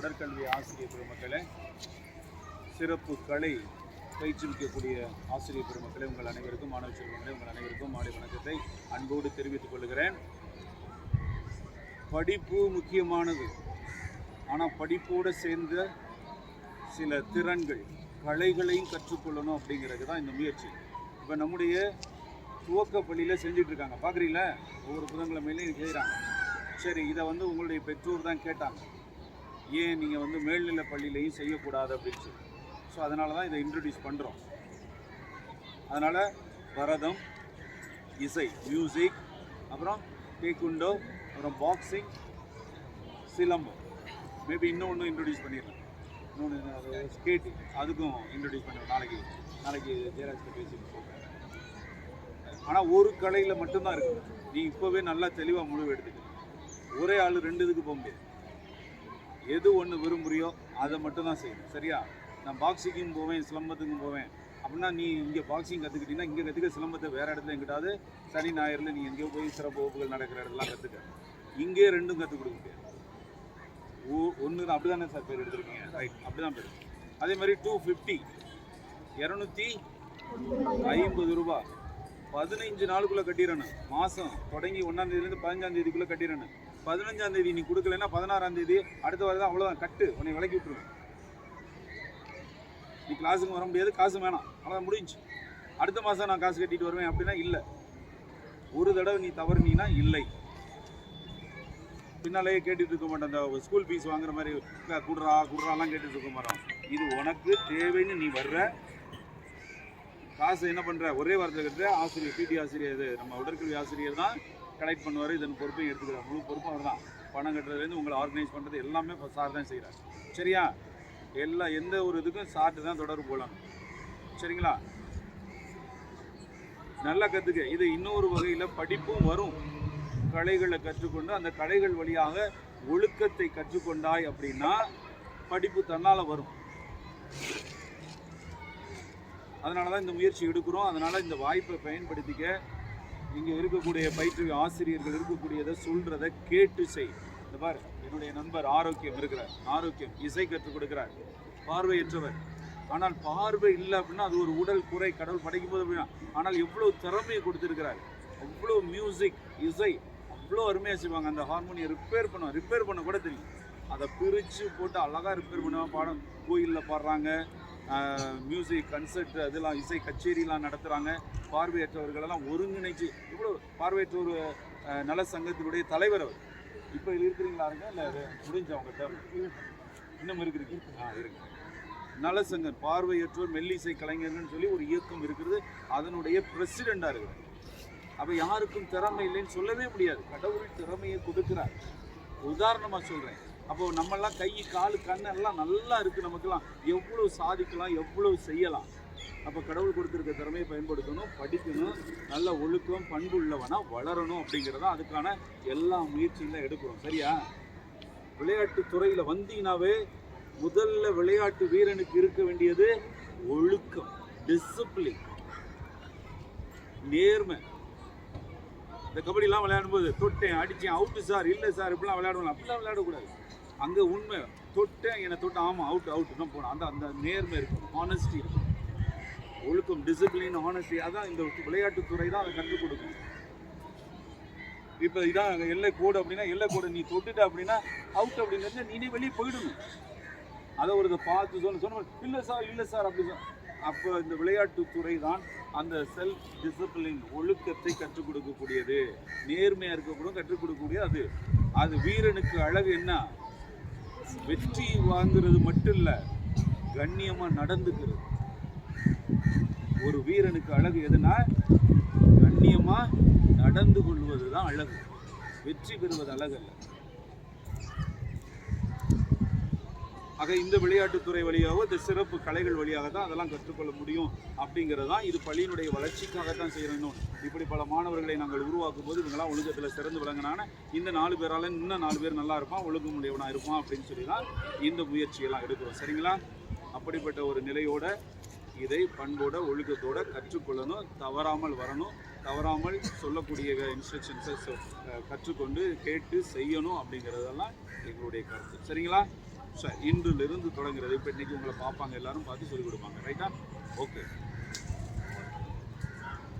உடற்கல்வி ஆசிரியர் பெருமக்களே சிறப்பு கலை பயிற்றுவிக்கக்கூடிய ஆசிரியர் பெருமக்களை உங்கள் அனைவருக்கும் மாணவ செல்வங்களே உங்கள் அனைவருக்கும் மாலை வணக்கத்தை அன்போடு தெரிவித்துக் கொள்கிறேன். படிப்பு முக்கியமானது. ஆனால் படிப்போடு சேர்ந்த சில திறன்கள் கலைகளையும் கற்றுக்கொள்ளணும் அப்படிங்கிறது தான் இந்த முயற்சி. இப்போ நம்முடைய துவக்க பள்ளியில் செஞ்சுட்டு இருக்காங்க. பார்க்குறீங்களா ஒவ்வொரு புதன்கிழமையிலையும் செய்கிறாங்க சரி இதை வந்து உங்களுடைய பெற்றோர் தான் கேட்டாங்க. ஏன் நீங்கள் வந்து மேல்நிலை பள்ளியிலையும் செய்யக்கூடாது அப்படின்னு சொல்லி. ஸோ அதனால தான் இதை இன்ட்ரடியூஸ் பண்ணுறோம் அதனால் பரதம் இசை மியூசிக் அப்புறம் டேக்குண்டோ அப்புறம் பாக்ஸிங் சிலம்பம். மேபி இன்னொன்று இன்ட்ரடியூஸ் பண்ணிடுறேன். இன்னொன்று ஸ்கேட்டிங் அதுக்கும் இன்ட்ரடியூஸ் பண்ணுவோம் நாளைக்கு நாளைக்கு ஜெயராஜ்கிட்ட பேசிட்டு சொல்கிறேன் ஆனால் ஒரு கலையில் மட்டும்தான் இருக்கு. நீ இப்போவே நல்லா தெளிவாக முடிவு எடுத்துக்கணும் ஒரே ஆள் ரெண்டு இதுக்கு போக முடியாது. எது ஒன்று விரும்புகிறியோ அதை மட்டும் தான் செய்யணும். சரியா? நான் பாக்ஸிங்கும் போவேன் சிலம்பத்துக்கும் போவேன். அப்படின்னா நீ இங்கே பாக்ஸிங் கற்றுக்கிட்டீங்கன்னா இங்கே கற்றுக்க சிலம்பத்தை வேறு இடத்துல எங்கிட்டாவது சனி ஞாயிறில் நீ எங்கேயோ போய் சிறப்பு வகுப்புகள் நடக்கிற இடத்துலாம் கற்றுக்க இங்கே ரெண்டும் கற்றுக் கொடுக்க முடியாது. ஓ ஒன்று அப்படி தானே சார் பேர் எடுத்துருக்கீங்க? ரைட் அப்படி தான் பேர் அதே மாதிரி டூ ஃபிஃப்டி இரநூத்தி ஐம்பது ரூபா. பதினைஞ்சு நாளுக்குள்ளே கட்டிடணும். மாதம் தொடங்கி ஒன்றாந்தேதிலேருந்து பதினஞ்சாந்தேதிக்குள்ளே கட்டிடணும். பதினஞ்சாம் தேதி நீ கொடுக்கலன்னா பதினாறாம் தேதி அடுத்த வாரம் தான் அவ்வளோதான் கட்டு. உன்னை விலக்கி விட்டுருவேன். நீ கிளாஸுக்கு வர முடியாது. காசு வேணாம். அவ்வளோதான் முடிஞ்சு. அடுத்த மாதம் நான் காசு கட்டிட்டு வருவேன் அப்படின்னா இல்லை. ஒரு தடவை நீ தவறுனீன்னா இல்லை. பின்னாலேயே கேட்டுட்டு இருக்க மாட்டேன். அந்த ஸ்கூல் ஃபீஸ் வாங்குற மாதிரி குடுறா குடுறாலாம் கேட்டுட்டு இருக்க மாட்டோம். இது உனக்கு தேவைன்னு நீ வர்ற. காசு என்ன பண்ணுற ஒரே வாரத்தில் கட்டுற. ஆசிரியர் பிடி ஆசிரியர் இது நம்ம உடற்கல்வி ஆசிரியர் தான். கலெக்ட் பண்ணுவார் இதன் பொறுப்பையும் எடுத்துக்கிறார் முழு பொறுப்பும் அவர் தான் பணம் கட்டுறதுலேருந்து உங்களை ஆர்கனைஸ் பண்ணுறது எல்லாமே இப்போ சார் தான் செய்கிறார் சரியா? எல்லா எந்த ஒரு இதுக்கும் சார்ட்டு தான் தொடர்பு போகலாம் சரிங்களா? நல்லா கற்றுக்க இது இன்னொரு வகையில் படிப்பும் வரும். கலைகளை கற்றுக்கொண்டு அந்த கலைகள் வழியாக ஒழுக்கத்தை கற்றுக்கொண்டாய் அப்படின்னா படிப்பு தன்னால் வரும். அதனால தான் இந்த முயற்சி எடுக்கிறோம். அதனால் இந்த வாய்ப்பை பயன்படுத்திக்க இங்கே இருக்கக்கூடிய பயிற்று ஆசிரியர்கள் இருக்கக்கூடியதை சொல்கிறத கேட்டு செய். இந்த பாரு என்னுடைய நண்பர் ஆரோக்கியம் இருக்கிறார். ஆரோக்கியம் இசை கற்றுக் கொடுக்கிறார். பார்வையற்றவர். ஆனால் பார்வை இல்லை அப்படின்னா அது ஒரு உடல் குறை கடவுள் படைக்கும் போது அப்படின்னா. ஆனால் எவ்வளோ திறமையை கொடுத்துருக்கிறார். அவ்வளோ மியூசிக் இசை அவ்வளோ அருமையாக செய்வாங்க. அந்த ஹார்மோனியை ரிப்பேர் பண்ணுவோம் ரிப்பேர் பண்ண கூட தெரியும். அதை பிரித்து போட்டு அழகாக ரிப்பேர் பண்ணுவாங்க பாடம். கோயிலில் பாடுறாங்க. மியூசிக் கன்சர்ட் அதெல்லாம் இசை கச்சேரிலாம் நடத்துகிறாங்க பார்வையற்றவர்களெல்லாம் ஒருங்கிணைச்சு இவ்வளோ பார்வையற்றோர் நல சங்கத்தினுடைய தலைவர் அவர். இப்போ இருக்கிறீங்களா இருங்க இல்லை முடிஞ்சவங்க term? இன்னும் இருக்கிறீங்க ஆ இருக்கு. நலசங்கம் பார்வையற்றோர் மெல்லிசை கலைஞர்கள்னு சொல்லி ஒரு இயக்கம் இருக்கிறது அதனுடைய பிரசிடெண்டாக இருக்கிறார். அப்போ யாருக்கும் திறமை இல்லைன்னு சொல்லவே முடியாது. கடவுள் திறமையை கொடுக்குறார். உதாரணமாக சொல்கிறேன் அப்போ நம்மெல்லாம் கை காலு கண்ணெல்லாம் நல்லா இருக்குது நமக்கெல்லாம். எவ்வளோ சாதிக்கலாம் எவ்வளோ செய்யலாம். அப்போ கடவுள் கொடுத்துருக்க திறமையை பயன்படுத்தணும் படிக்கணும் நல்ல ஒழுக்கம் பண்பு உள்ளவனா வளரணும் அப்படிங்கிறத அதுக்கான எல்லா முயற்சியும் எடுக்கிறோம். சரியா? விளையாட்டு துறையில் வந்தீங்கனாவே முதல்ல விளையாட்டு வீரனுக்கு இருக்க வேண்டியது ஒழுக்கம் டிசிப்ளின் நேர்மை. இந்த கபடிலாம் விளையாடும்போது தொட்டேன் அடித்தேன் அவுட்டு சார் இல்லை சார் இப்படிலாம் விளையாடுவோம் அப்படிலாம் விளையாடக்கூடாது. அங்கே உண்மை தொட்டேன் என்னை தொட்டு ஆமாம் அவுட் அவுட் தான் போனோம் அந்த அந்த நேர்மை இருக்கும் ஆனஸ்டி இருக்கும். ஒழுக்கம் டிசிப்ளின் ஆனஸ்டி அதான் இந்த விளையாட்டுத்துறை தான் அதை கற்றுக் கொடுக்கும். இப்போ இதான் எல்லை கோடு அப்படின்னா எல்லை கோடு நீ தொட்டுட்ட அப்படின்னா அவுட் அப்படின்னு நீனே வெளியே போயிடணும். அதை ஒரு இதை பார்த்து சொன்ன சொன்ன இல்லை சார் இல்லை சார் அப்படி சொ- அப்போ இந்த விளையாட்டுத்துறை தான் அந்த செல்ஃப் டிசிப்ளின் ஒழுக்கத்தை கற்றுக் கொடுக்கக்கூடியது. நேர்மையாக இருக்கக்கூட கற்றுக் கொடுக்கக்கூடிய அது. அது வீரனுக்கு அழகு என்ன? வெற்றி வாங்குறது மட்டும் இல்லை கண்ணியமாக நடந்துக்கிறது. ஒரு வீரனுக்கு அழகு எதுனா கண்ணியமாக நடந்து கொள்வது தான் அழகு. வெற்றி பெறுவது அழகு ஆக இந்த விளையாட்டுத்துறை வழியாக இந்த சிறப்பு கலைகள் வழியாக தான் அதெல்லாம் கற்றுக்கொள்ள முடியும் அப்படிங்கிறது தான் இது பள்ளியினுடைய வளர்ச்சிக்காக தான் செய்யணும் இப்படி பல மாணவர்களை நாங்கள் உருவாக்கும் போது இவங்களாம் ஒழுக்கத்தில் சிறந்து விளங்கினான இந்த நாலு பேரால் இன்னும் நாலு பேர் நல்லா இருப்பான் ஒழுக்கம் உடையவனாக இருப்பான் அப்படின்னு சொல்லி தான் இந்த முயற்சியெல்லாம் எடுக்கிறோம். சரிங்களா? அப்படிப்பட்ட ஒரு நிலையோட இதை பண்போட ஒழுக்கத்தோட கற்றுக்கொள்ளணும். தவறாமல் வரணும். தவறாமல் சொல்லக்கூடிய இன்ஸ்ட்ரக்ஷன்ஸை கற்றுக்கொண்டு கேட்டு செய்யணும் அப்படிங்கிறதெல்லாம் எங்களுடைய கருத்து. சரிங்களா? இன்றிலிருந்து தொடங்குறது இப்போ இன்னைக்கு உங்களை பார்ப்பாங்க எல்லாரும் பார்த்து சொல்லிக் கொடுப்பாங்க. ரைட்டா ஓகே